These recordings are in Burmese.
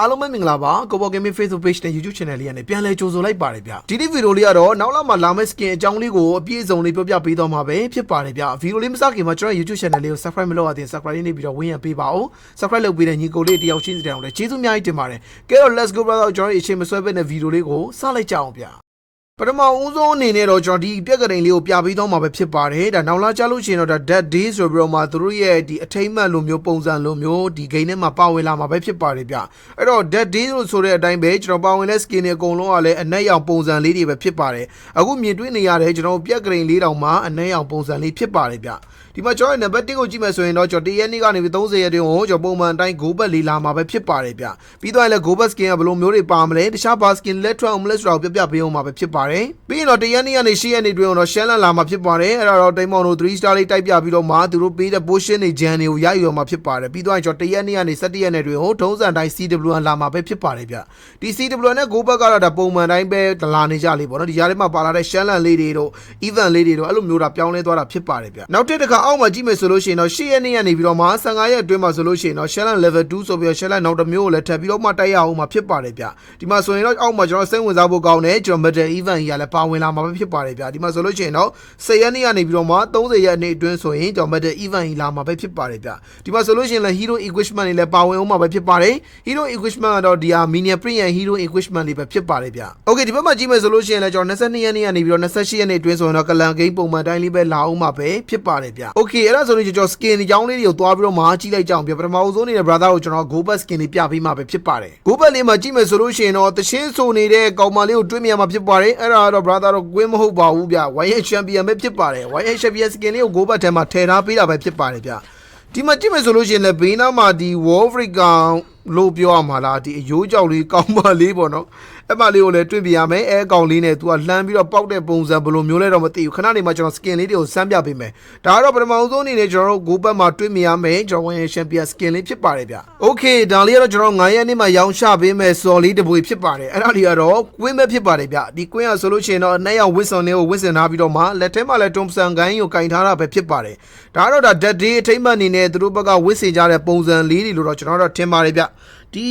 အားလုံးပဲမင်္ဂလာပါကိုဘောဂိမ်းမင်း Facebook page နဲ့ YouTube channel လေးကနေပြန်လဲကြိုဆိုလိုက်ပါတယ်ဗျဒီနေ့ဗီဒီယိုလေးကတော့နောက်လာမှလာမယ့် skin အကြောင်းလေးကိုအပြည့်အစုံလေးပြောပြပေးတော့မှာပဲဖြစ်ပါတယ်ဗျဗီဒီယိုလေးမစခင်မှာကျွန်တော် YouTube channel လေးကို subscribe မလုပ်ရသေးရင် subscribe လေးနေပြီးတော့ဝင်ရပေးပါဦး subscribe လုပ်ပေးတဲ့ညီကိုလေးတယောက်ချင်းစီတောင်လည်းကျေးဇူးအများကြီးတင်ပါတယ်ကဲတော့ let's go brother ကျွန်တော်အချိန်မဆွဲဘဲနဲ့ဗီဒီယိုလေးကိုစလိုက်ကြအောင်ဗျ ပထမဦးဆုံးအနေနဲ့တော့ကျွန်တော်ဒီပြက်ကလေးလေးကိုပြပေးတော့မှာပဲဖြစ်ပါတယ်ဒါနောက်လာကြလို့ရှိရင်တော့ဒါ dead day ဆိုပြီးတော့မှသူတို့ရဲ့ဒီအထိမ့်မှတ်လိုမျိုးပုံစံလိုမျိုးဒီ game ထဲမှာပါဝင်လာမှာပဲဖြစ်ပါတယ်ဗျအဲ့တော့ dead day လို့ဆိုတဲ့အတိုင်းပဲကျွန်တော်ပါဝင်တဲ့ skin တွေအကုန်လုံးကလည်းအနက်ရောင်ပုံစံလေးတွေပဲဖြစ်ပါတယ်အခုမြင်တွေ့နေရတယ်ကျွန်တော်ပြက်ကလေးလေးတောင်မှအနက်ရောင်ပုံစံလေးဖြစ်ပါတယ်ဗျဒီမှာကျွန်တော်ရဲ့ number 1ကိုကြည့်မယ်ဆိုရင်တော့ကျွန်တော်1ရက်နေ့ကနေပြီး30ရက်တွင်ကိုကျွန်တော်ပုံမှန်အတိုင်း go back လေးလာမှာပဲဖြစ်ပါတယ်ဗျပြီးတော့လည်း go back skin ကဘယ်လိုမျိုးတွေပါမလဲတခြား bar skin လက်ထွက်အောင်မလဲဆိုတာကိုပြပြပေးအောင်မှာပဲဖြစ်ပါတယ်ပြီးရင်တော့1ရက်နေ့ကနေ10ရက်နေ့တွင်တော့ရှမ်းလန်လာမှာဖြစ်ပါတယ်အဲ့ဒါတော့တိမ်မောင်တို့3 star လေးတိုက်ပြပြီးတော့မှသူတို့ပေးတဲ့ potion တွေ gen တွေကိုရယူရမှာဖြစ်ပါတယ်ပြီးတော့ကျွန်တော်1ရက်နေ့ကနေ17ရက်နေ့တွင်ဟိုထုံးစံတိုင်း CWN လာမှာပဲဖြစ်ပါတယ်ဗျဒီ CWN နဲ့ go back ကတော့ဒါပုံမှန်တိုင်းပဲလာနေကြလေးပေါ့နော်ဒီကြားထဲမှာပါလာတဲ့ရှမ်းလန်လေးတွေတို့ event လေးတွေတို့အဲ့လိုမျိုးတာပြောင်းလဲသွားတာဖြစ်ပါတယ်ဗျနောက်တစ်ခါအောက်မှာကြည့်မယ်ဆိုလို့ရှိရင်တော့10ရက်နေ့ကနေပြီးတော့မှ15ရက်အတွင်းမှာဆိုလို့ရှိရင်တော့ Shellan level 2ဆိုပြီးတော့ Shellan နောက်တစ်မျိုးကိုလည်းထပ်ပြီးတော့မှတိုက်ရအောင်မှာဖြစ်ပါတယ်ဗျဒီမှာဆိုရင်တော့အောက်မှာကျွန်တော်စိတ်ဝင်စားဖို့ကောင်းတယ်ကျွန်တော် metal event ကြီးကလည်းပါဝင်လာမှာပဲဖြစ်ပါတယ်ဗျဒီမှာဆိုလို့ရှိရင်တော့10ရက်နေ့ကနေပြီးတော့မှ30ရက်နေ့အတွင်းဆိုရင်ကျွန်တော် metal event ကြီးလာမှာပဲဖြစ်ပါတယ်ဗျဒီမှာဆိုလို့ရှိရင်လည်း hero equipment တွေလည်းပါဝင်အောင်မှာပဲဖြစ်ပါတယ် hero equipment ကတော့ဒီဟာ mini print ရဲ့ hero equipment တွေပဲဖြစ်ပါတယ်ဗျ okay ဒီဘက်မှာကြည့်မယ်ဆိုလို့ရှိရင်လည်းကျွန်တော်22ရက်နေ့ကနေပြီးတော့28ရက်နေ့အတွင်းဆိုရင်တော့ကလန်ဂိမ်းပုံမှန်တိုင်းလေးပဲလာအောင်မှာပဲဖြစ်ပါတယ်ဗျ okay အဲ့ဒါဆိုရင်ကျွန်တော် skin အကြောင်းလေးတွေကိုသွားပြီးတော့မှကြည့်လိုက်ကြအောင်ပြပထမဦးဆုံးနေတဲ့ brother ကိုကျွန်တော် go back skin လေးပြပေးမှာပဲဖြစ်ပါတယ် go back လေးမှာကြည့်မယ်ဆိုလို့ရှိရင်တော့တရှင်းဆိုနေတဲ့ကောင်မလေးကိုတွေးမြင်မှာဖြစ်ပါတယ်အဲ့ဒါကတော့ brother တော့ကွင်းမဟုတ်ပါဘူးဗျ YN champion ပဲဖြစ်ပါတယ် YN champion skin လေးကို go back ထဲမှာထည့်ထားပေးတာပဲဖြစ်ပါတယ်ဗျဒီမှာကြည့်မယ်ဆိုလို့ရှိရင်လည်းဘေးနားမှာဒီ Wolverine ကောင်လို့ပြောရမှာလားဒီအယိုးကြောက်လေးကောင်းပါလေးပေါ့နော် အဲ့မလေးကိုလည်းတွေ့ပြရမယ်အဲအကောင်လေးနဲ့ तू ကလှမ်းပြီးတော့ပောက်တဲ့ပုံစံဘယ်လိုမျိုးလဲတော့မသိဘူးခဏနေမှကျွန်တော် skin လေးတွေကိုစမ်းပြပေးမယ်ဒါကတော့ပထမဆုံးအနေနဲ့ကျွန်တော်တို့ go back မှာတွေ့မြင်ရမယ်ကျွန်တော်ဝင် champion skin လေးဖြစ်ပါတယ်ဗျ okay ဒါလေးကတော့ကျွန်တော်9ရက်နေ့မှာရောင်းချပေးမယ်စော်လေးတစ်ပွေဖြစ်ပါတယ်အဲ့ဒါလေးကတော့ queen ပဲဖြစ်ပါတယ်ဗျဒီ queen ကဆိုလို့ရှိရင်တော့အနက်ရောင်ဝစ်စွန်လေးကိုဝစ်စင်ထားပြီးတော့မှလက်ထဲမှာလည်း Thompson ဂိုင်းကိုကင်ထားတာပဲဖြစ်ပါတယ်ဒါကတော့ဒါ dead day အထိမ့်မှတ်အနေနဲ့သူတို့ဘက်ကဝစ်စင်ကြတဲ့ပုံစံလေးတွေလို့တော့ကျွန်တော်တို့ထင်ပါတယ်ဗျ ဒီ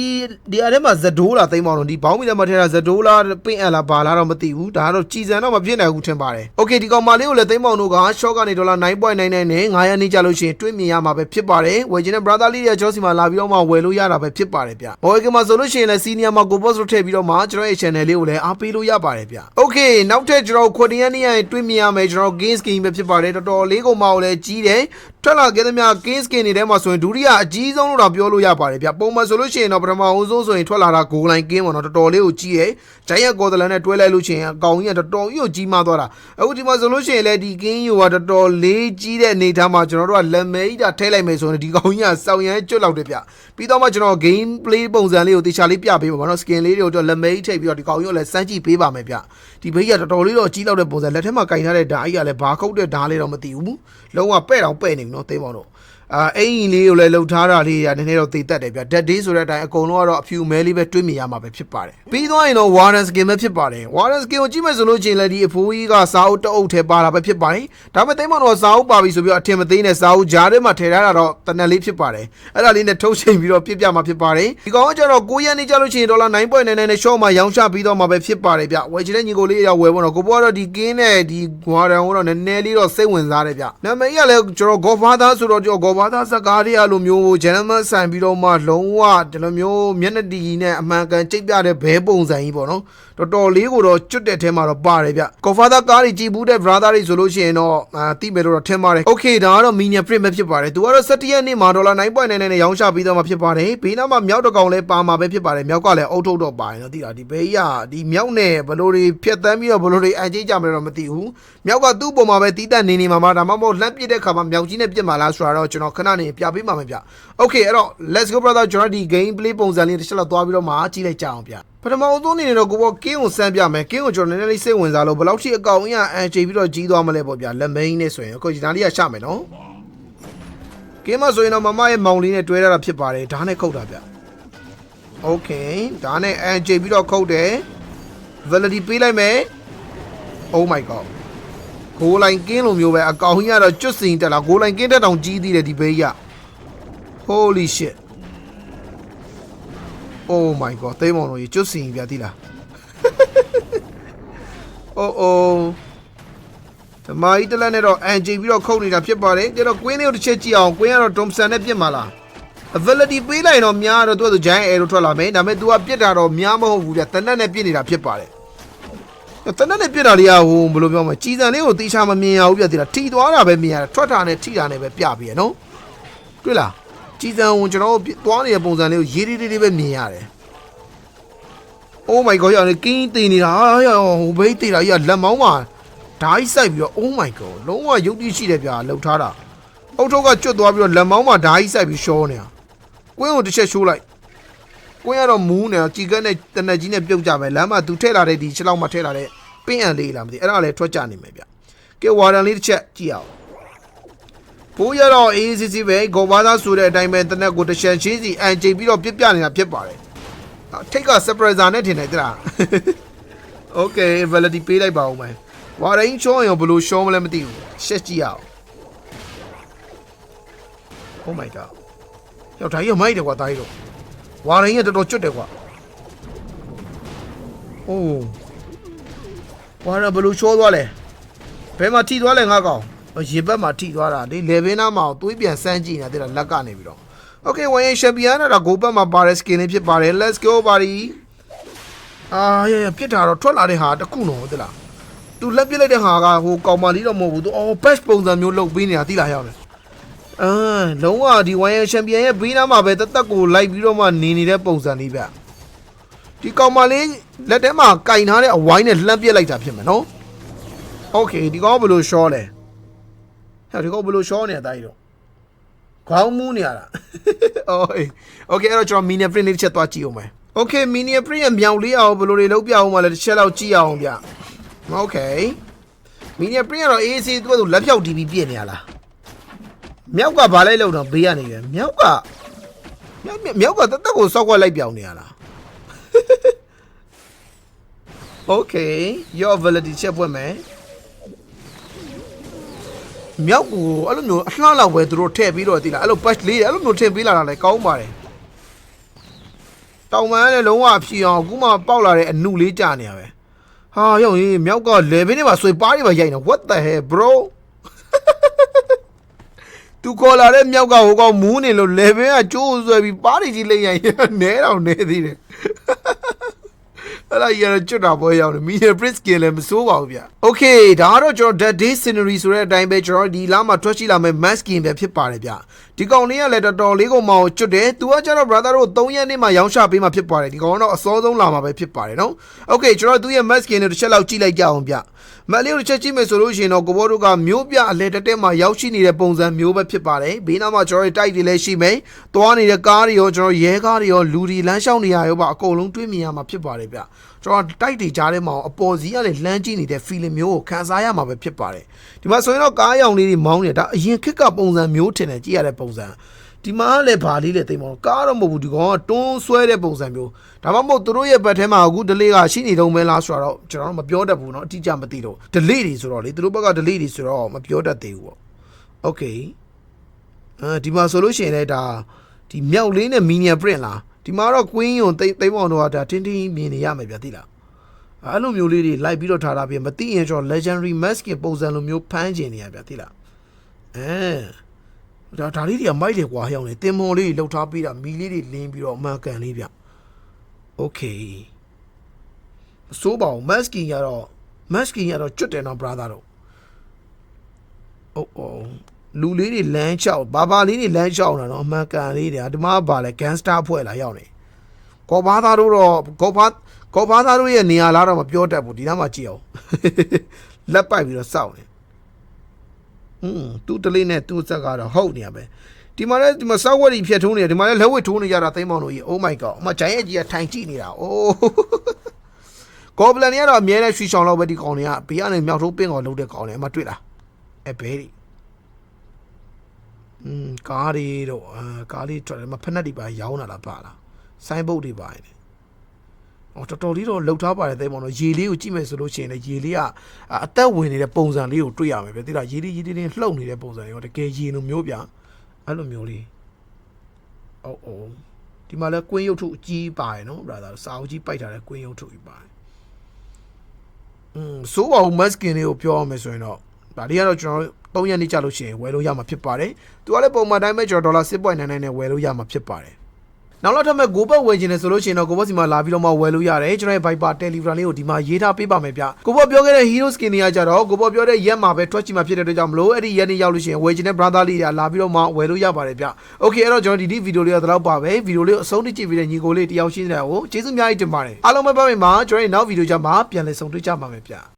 ဒီအထဲမှာဇဒိုးလာသိမ်းပါတော့ဒီဘောင်းမီထဲမှာထည့်တာဇဒိုးလာပင့်အပ်လာဘာလာတော့မသိဘူးဒါကတော့ကြည်စံတော့မဖြစ်နိုင်ဘူးထင်ပါတယ်โอเคဒီကောင်မလေးကိုလည်းသိမ်းပေါင်တို့က short ကနေဒေါ်လာ9.99နဲ့9ရက်နေ့ကြာလို့ရှိရင်တွေ့မြင်ရမှာပဲဖြစ်ပါတယ်ဝယ်ချင်တဲ့ brother လေးရဲ့ကျောစီမှာလာပြီးတော့မှဝယ်လို့ရတာပဲဖြစ်ပါတယ်ဗျဘော်ကမှာဆိုလို့ရှိရင်လည်း senior မှာ go boss လို့ထည့်ပြီးတော့မှကျွန်တော်ရဲ့ channel လေးကိုလည်းအားပေးလို့ရပါတယ်ဗျโอเคနောက်ထပ်ကျွန်တော်ခွန်တရနေ့ရရင်တွေ့မြင်ရမယ်ကျွန်တော် game skin ပဲဖြစ်ပါတယ်တော်တော်လေးကောင်မကိုလည်းကြီးတယ်ထွက်လာခဲ့သမျှ game skin တွေထဲမှာဆိုရင်ဒုတိယအကြီးဆုံးလို့တော့ပြောလို့ရပါတယ်ဗျပုံမှန်ဆိုလို့ရှိရင် ်တော့ပထမဦးဆုံးဆိုရင်ထွက်လာတာ goal line game ပေါ့နော်တော်တော်လေးကိုကြီးတယ်ဂျိုင်းရကော်ဒလန်နဲ့တွဲလိုက်လို့ရှိရင်အကောင်ကြီးကတော်တော်ကြီးကိုကြီးမားသွားတာအခုဒီမှာဆိုလို့ရှိရင်လည်းဒီ game ယူကတော်တော်လေးကြီးတဲ့အနေထားမှာကျွန်တော်တို့ကလက်မဲကြီးတာထဲလိုက်မယ်ဆိုရင်ဒီကောင်ကြီးကစောင်ရမ်းကျွတ်လောက်တယ်ဗျပြီးတော့မှကျွန်တော် game play ပုံစံလေးကိုတေချာလေးပြပေးပါမယ်နော် skin လေးတွေကိုတော့လက်မဲကြီးထိပ်ပြီးတော့ဒီကောင်ကြီးကိုလည်းစမ်းကြည့်ပေးပါမယ်ဗျဒီဘေးကတော်တော်လေးတော့ကြီးလောက်တဲ့ပုံစံလက်ထက်မှာကင်ထားတဲ့ဓာတ်ကြီးကလည်းဘာခုတ်တဲ့ဓာတ်လေးတော့မသိဘူးလုံးဝပဲ့တောင်ပဲ့နေပြီနော်သိမ်းပါတော့ အာအင်ကြီးလေးကိုလည်းလှုပ်ထားတာလေးရနည်းနည်းတော့သိတတ်တယ်ဗျဓာတ်ဒေးဆိုတဲ့အတိုင်းအကုန်လုံးကတော့အဖြူမဲလေးပဲတွေးမြင်ရမှာပဲဖြစ်ပါတယ်ပြီးသွားရင်တော့ Warren skin ပဲဖြစ်ပါတယ် Warren skin ကိုကြည့်မယ်ဆိုလို့ချင်းလည်းဒီအဖိုးကြီးကစာအုပ်တအုပ်ထဲပါတာပဲဖြစ်ပါတယ်ဒါပေမဲ့သိမ်းမတော့စာအုပ်ပါပြီဆိုပြီးတော့အထင်မသေးနဲ့စာအုပ်ကြားထဲမှာထည့်ထားတာတော့တနက်လေးဖြစ်ပါတယ်အဲ့ဒါလေးနဲ့ထုတ်ချိန်ပြီးတော့ပြပြမှာဖြစ်ပါတယ်ဒီကောင်ကကျတော့9ရက်နေကြလို့ချင်းဒေါ်လာ9.99နဲ့ short မှာရောင်းချပြီးတော့မှာပဲဖြစ်ပါတယ်ဗျဝယ်ချင်တဲ့ညီကိုလေးရောက်ဝယ်ဖို့တော့ကိုဘောကတော့ဒီ king နဲ့ဒီ Warren ကိုတော့နည်းနည်းလေးတော့စိတ်ဝင်စားတယ်ဗျနာမည်ကလည်းကျွန်တော် Godfather ဆိုတော့ကျွန်တော် Godfather စကားတွေအလိုမျိုး gentleman ဆိုင်ပြီးတော့မှလုံးဝဒီလိုမျိုးမျက်နှာတီနဲ့အမှန်ကန်ကြိတ်ပြတဲ့ဘဲပုံစံကြီးပေါ့နော်တော်တော်လေးကိုတော့ကျွတ်တဲ့ထဲမှာတော့ပါတယ်ဗျ Godfather ကားတွေကြည်ဘူးတဲ့ brother တွေဆိုလို့ရှိရင်တော့အာတိမယ်လို့တော့ထင်ပါတယ် okay ဒါကတော့ minion print ပဲဖြစ်ပါတယ်သူကတော့17ရက်နေ့မှာဒေါ်လာ9.99နဲ့ရောင်းချပြီးတော့မှဖြစ်ပါတယ်ဘေးနားမှာမြောက်တစ်ကောင်လဲပါမှာပဲဖြစ်ပါတယ်မြောက်ကလည်းအုတ်ထုတ်တော့ပါတယ်နော်တိတာဒီဘေးရဒီမြောက်နဲ့ဘလို့တွေဖြတ်တန်းပြီးတော့ဘလို့တွေအကြိတ်ကြမယ်တော့မသိဘူးမြောက်ကသူ့ပုံမှာပဲတီးတက်နေနေမှာမှာဒါမှမဟုတ်လှမ်းပစ်တဲ့ခါမှာမြောက်ကြီးနဲ့ပြစ်မှာလားဆိုတာတော့ကျွန်တော်ခဏနေပြပေးပါမယ်ဗျ okay အဲ့တော့ let's go brother ကျွန်တော်ဒီ game play ပုံစံလေးတစ်ချက်လောက်သွားပြီးတော့မှကြည့်လိုက်ကြအောင်ဗျပထမအဆုံးအနေနဲ့တော့ကိုဘောကင်းကိုစမ်းပြမယ်ကင်းကိုကျွန်တော်နည်းနည်းလေးစိတ်ဝင်စားလို့ဘယ်လောက်ထိအကောင်အင်းအန်ချေပြီးတော့ကြီးသွားမလဲပေါ့ဗျလက်မိန်နဲ့ဆိုရင်အခုဒီနားလေးကရှမယ်နော်ကင်းမဆိုရင်တော့မမရဲ့မောင်လေးနဲ့တွဲရတာဖြစ်ပါတယ်ဓာတ်နဲ့ခုတ်တာဗျ okay ဓာတ်နဲ့အန်ချေပြီးတော့ခုတ်တယ် validity ပေးလိုက်မယ် oh my god ဂိုးလိုင်းကင်းလိုမျိုးပဲအကောင်ကြီးကတော့ကျွတ်စင်တက်လာဂိုးလိုင်းကင်းတက်တောင်ကြီးသေးတယ်ဒီဘေးကြီးက holy shit Oh my god သိမ်းမောင်တို့ကြီးကျွတ်စီပြတိလား Oh oh ဓမ္မကြီးတက်လက်နဲ့တော့အန်ဂျီပြီးတော့ခုတ်နေတာဖြစ်ပါတယ်ဒါတော့ကွင်းလေးကိုတစ်ချက်ကြည့်အောင်ကွင်းကတော့ဒွန်ဆန်နဲ့ပြစ်မှာလား ability ပေးလိုက်တော့များတော့သူကသူ giant arrow ထွက်လာမယ်ဒါပေမဲ့ तू ကပြစ်တာတော့များမဟုတ်ဘူးဗျတနက်နဲ့ပြစ်နေတာဖြစ်ပါတယ် တနက်နဲ့ပြစ်တာလေးကဟိုဘယ်လိုပြောမလဲကြီးစံလေးကိုတေချာမမြင်ရဘူးပြတိလားထိသွားတာပဲမြင်ရတယ်ထွက်တာနဲ့ထိတာနဲ့ပဲပြပြီးရနော်တွေ့လားကြီးစံဝင်ကျွန်တော်တို့သွားနေတဲ့ပုံစံလေးကိုရေးရေးလေးလေးပဲမြင်ရတယ် Oh my god ရတယ်ကင်းတင်နေတာဟာဟိုဘိတ်တင်တာကြီးကလက်မောင်းမှာဓာတ်စိုက်ပြီးတော့ Oh my god လုံးဝရုပ်တိရှိတယ်ဗျာလှုပ်ထားတာအုတ်ထုပ်ကကျွတ်သွားပြီးတော့လက်မောင်းမှာဓာတ်စိုက်ပြီးရှောနေတာကွင်းကိုတစ်ချက်ရှိုးလိုက်ကွင်းကတော့မူးနေတာကြည်ကက်နဲ့တနက်ကြီးနဲ့ပြုတ်ကြမယ်လမ်းမှာသူထည့်လာတဲ့ဒီခြေလောက်မှာထည့်လာတဲ့ ပင်းအန်လေးလားမသိအဲ့ဒါလည်းထွက်ကြနေမယ်ဗျကဲဝါဒန်လေးတစ်ချက်ကြည့်အောင်ဘိုးရတော့အေးစစ်စစ်ပဲဂေါ်ဘာသာဆိုတဲ့အတိုင်းပဲတနက်ကိုတစ်ချက်ချင်းစီအန်ချိန်ပြီးတော့ပြစ်ပြနေတာဖြစ်ပါတယ်ထိတ်က surpriser နဲ့ထင်တယ်တဲ့လား Okay validity ပေးလိုက်ပါဦးမယ်ဝါရင်ချောရင်ဘယ်လိုရှောမလဲမသိဘူးရှက်ကြည့်ရအောင် Oh my god ယောက်ဒါကြီးကမိုက်တယ်ကွာဒါကြီးတော့ဝါရင်ကတော်တော်ကျွတ်တယ်ကွာ Oh ဝါရဘယ်လိုချောသွားလဲဘယ်မှာထိသွားလဲငါကောင်ရေဘက်မှာထိသွားတာဒီလေဘင်းနားမှာသွေးပြန်စမ်းကြည့်နေတာတဲ့လက်ကနေပြီးတော့ Okay ဝါရင်ချန်ပီယံကတော့ဂိုးဘက်မှာပါတဲ့ skin လေးဖြစ်ပါတယ် Let's go buddy အာရရပြစ်တာတော့ထွက်လာတဲ့ဟာတစ်ခုတော့ဟုတ်လားသူလက်ပြစ်လိုက်တဲ့ဟာကဟိုကောင်မလေးတော့မဟုတ်ဘူးသူအော် patch ပုံစံမျိုးလုပ်ပေးနေတာတိလာရောက်တယ်အာလုံးဝဒီ wire champion ရဲ့ဘေးနားမှာပဲတသက်ကိုလိုက်ပြီးတော့မှနေနေတဲ့ပုံစံလေးဗျ ဒီကောင်မလေးလက်ထဲမှာကင်ထားတဲ့အဝိုင်းနဲ့လှမ်းပြစ်လိုက်တာဖြစ်မယ်နော်โอเคဒီကောင်ကဘယ်လိုရှောလဲဟဲ့ဒီကောင်ဘယ်လိုရှောနေတာတိုင်းတော့ခေါင်းမူးနေရတာအော်โอเคအဲ့တော့ကျွန်တော် mini print လေးတစ်ချက်သွားကြည့်အောင်မယ် Okay mini print ရဲ့မြောင်လေးအောင်ဘယ်လိုတွေလုပ်ပြအောင်မလဲတစ်ချက်လောက်ကြည့်အောင်ဗျ Okay mini print ကတော့ AC သူကသူလက်ဖြောက် DB ပြည့်နေရလားမြောက်ကဘာလိုက်လို့တော့ဘေးကနေရမြောက်ကမြောက်မြောက်ကတက်တက်ကိုစောက်ခွက်လိုက်ပြောင်းနေရလား Okay your ability ချက်ပွက်မယ်မြောက်ကိုအဲ့လိုမျိုးအလှလောက်ပဲသူတို့ထည့်ပြီးတော့တိလားအဲ့လို patch လေးအဲ့လိုမျိုးထည့်ပေးလာတာလည်းကောင်းပါတယ်တောင်ပန်းလည်းလုံးဝဖြီအောင်အခုမှပေါက်လာတဲ့အနုလေးကြာနေရပဲဟာရောက်ရင်မြောက်ကလေဘင်းတွေမှာဆွေပါးတွေပါရိုက်နေ what the hell bro သူခေါ်လာတဲ့မြောက်ကဟိုကောင်မူးနေလို့လေဘင်းကကျိုးဆွဲပြီးပါးတွေကြီးလိမ့်ရိုက်နဲတော့နဲသေးတယ် အဲ့ဒါရရကျွတ်တာပေါ်ရောက်တယ်မီယာပရစ်ကလည်းမစိုးပါဘူးဗျ။ Okay ဒါကတော့ကျွန်တော် Dead Day Scenery ဆိုတဲ့အတိုင်းပဲကျွန်တော်ဒီလမှာထွက်ရှိလာမယ့် mask skin ပဲဖြစ်ပါတယ်ဗျ။ ဒီကောင်လေးကလည်းတော်တော်လေးကိုမောင်ကျွတ်တယ်။သူကကျတော့ brother တို့3ရက်နေ့မှရောင်းချပေးမှဖြစ်ပါတယ်။ဒီကောင်ကတော့အစောဆုံးလာမှာပဲဖြစ်ပါတယ်နော်။ Okay ကျွန်တော်သူ့ရဲ့ mask skin ကိုတစ်ချက်လောက်ကြည့်လိုက်ကြအောင်ဗျ။မက်လေးကိုတစ်ချက်ကြည့်မယ်ဆိုလို့ရှိရင်တော့ကိုဘောတို့ကမျိုးပြအလဲတက်တက်မှာရောက်ရှိနေတဲ့ပုံစံမျိုးပဲဖြစ်ပါတယ်။ဘေးနားမှာကျွန်တော်တို့တိုက်တွေလည်းရှိမယ်။သွားနေတဲ့ကားတွေရောကျွန်တော်ရဲကားတွေရောလူတွေလမ်းလျှောက်နေရရောပါအကုန်လုံးတွေးမြင်ရမှာဖြစ်ပါတယ်ဗျ။ကျွန်တော်တိုက်တွေကြားထဲမှာအပေါ်စီးကလည်းလမ်းကြည့်နေတဲ့ feeling မျိုးကိုခံစားရမှာပဲဖြစ်ပါတယ်။ဒီမှာဆိုရင်တော့ကားရောင်လေးတွေမောင်းနေတာဒါအရင်ခက်ကပုံစံမျိုးထင်တယ်ကြည့်ရတဲ့ပုံစံ။ဒီမှာလည်းဗာလေးလည်းသိမအောင်ကားတော့မဟုတ်ဘူးဒီကောင်ကတွန်းဆွဲတဲ့ပုံစံမျိုးဒါမှမဟုတ်သူတို့ရဲ့ဘက်ထဲမှာအခု delay ကရှိနေတော့မဲလားဆိုတော့ကျွန်တော်တို့မပြောတတ်ဘူးเนาะအတိအကျမသိတော့ delay တွေဆိုတော့လေသူတို့ဘက်က delay တွေဆိုတော့မပြောတတ်သေးဘူးပေါ့ okay အဲဒီမှာဆိုလို့ရှိရင်လည်းဒါဒီမြောက်လေးနဲ့ mini print လား ဒီမှာတော့ queen ယုံသိသိပေါင်းတော့ဒါတင်းတင်းမြင်နေရမယ်ဗျသိလားအဲ့လိုမျိုးလေးတွေလိုက်ပြီးတော့ထားတာပြင်မသိရင်ကျွန်တော် legendary mask ပုံစံလိုမျိုးဖမ်းကျင်နေရဗျသိလားအဲဒါဒါလေးတွေကမိုက်တယ်ကွာဟျောင်းနေတင်မွန်လေးတွေလှုပ်ထားပြီးတာမီလေးတွေလင်းပြီးတော့အမှန်ကန်လေးဗျ okay မစိုးပါဘူး masking ကတော့ masking ကတော့ကျွတ်တယ်နော် brother တို့အိုးအိုး လူလေးတွေလမ်းလျှောက်ဘာဘာလေးတွေလမ်းလျှောက်နေတာနော်အမှန်ကန်လေးတွေဒီမှာဘာလဲ gangster ဖွဲ့လာရောက်နေကောဘာသားတို့တော့ကောဘာကောဘာသားတို့ရဲ့နေရာလားတော့မပြောတတ်ဘူးဒီနားမှာကြည့်အောင်လက်ပိုက်ပြီးတော့စောက်နေอืมသူ့တလေးနဲ့သူ့ဆက်ကတော့ဟုတ်နေရပဲဒီမှာလည်းဒီမှာစောက်ဝက်ကြီးဖြတ်ထိုးနေတယ်ဒီမှာလည်းလက်ဝက်ထိုးနေကြတာသိမ်းမောင်တို့ကြီး oh my god အမဂျိုင်းရဲ့ကြီးကထိုင်ကြည့်နေတာအိုးကော်ပလန်တွေကတော့အများနဲ့ရွှေချောင်လောက်ပဲဒီကောင်တွေကဘေးကနေမြောက်ထိုးပင်းကောင်လုပ်တဲ့ကောင်တွေအမတွေ့လားအဲဘဲဒီ อืมကားတွေတော့အာကားလေးထွက်တယ်မဖက်နှက်တွေပါရောင်းတာလားပါလားဆိုင်းဘုတ်တွေပါနေအော်တော်တော်လေးတော့လှုပ်ထားပါတယ်သိမောင်တော့ရေလေးကိုကြည့်မယ်ဆိုလို့ရှိရင်လည်းရေလေးကအသက်ဝင်နေတဲ့ပုံစံလေးကိုတွေ့ရမယ်ပဲသိလားရေလေးရေလေးလေးလှုပ်နေတဲ့ပုံစံရောတကယ်ရေလိုမျိုးပြအဲ့လိုမျိုးလေးအော်အော် ဒီမှာလဲကွင်းရုပ်ထုအကြီးပါတယ်နော် brother စာအုပ်ကြီးပိုက်ထားတဲ့ကွင်းရုပ်ထုကြီးပါတယ်อืมဆိုးပါဦး masking လေးကိုပြောရမယ်ဆိုရင်တော့ဒါလေးကတော့ကျွန်တော် 3ရက်နေ့ကြာလို့ရှိရင်ဝယ်လို့ရမှာဖြစ်ပါတယ်သူကလည်းပုံမှန်တိုင်းပဲကျွန်တော်ဒေါ်လာ6.99နဲ့ဝယ်လို့ရမှာဖြစ်ပါတယ်နောက်တော့ထပ်မဲ့ go back ဝယ်ခြင်းနဲ့ဆိုလို့ရှိရင်တော့ go back စီမှာလာပြီးတော့မှဝယ်လို့ရတယ်ကျွန်တော်ရဲ့ Viber Telegram လေးကိုဒီမှာရေးထားပေးပါမယ်ဗျ go back ပြောခဲ့တဲ့ hero skin တွေကကြတော့ go back ပြောတဲ့ရက်မှာပဲထွက်ချင်မှာဖြစ်တဲ့အတွက်ကြောင့်မလို့အဲ့ဒီရက်နေ့ရောက်လို့ရှိရင်ဝယ်ခြင်းနဲ့ brother လေးတွေကလာပြီးတော့မှဝယ်လို့ရပါတယ်ဗျ okay အဲ့တော့ကျွန်တော်ဒီဒီဗီဒီယိုလေးကတော့ပါပဲဗီဒီယိုလေးကိုအဆုံးထိကြည့်ပြီးတဲ့ညီကိုလေးတယောက်ရှင်းနေတာကိုကျေးဇူးအများကြီးတင်ပါတယ်အားလုံးပဲပါမယ်မှာကျွန်တော်ရဲ့နောက်ဗီဒီယိုကြမှာပြန်လည်ဆုံတွေ့ကြပါမယ်ဗျ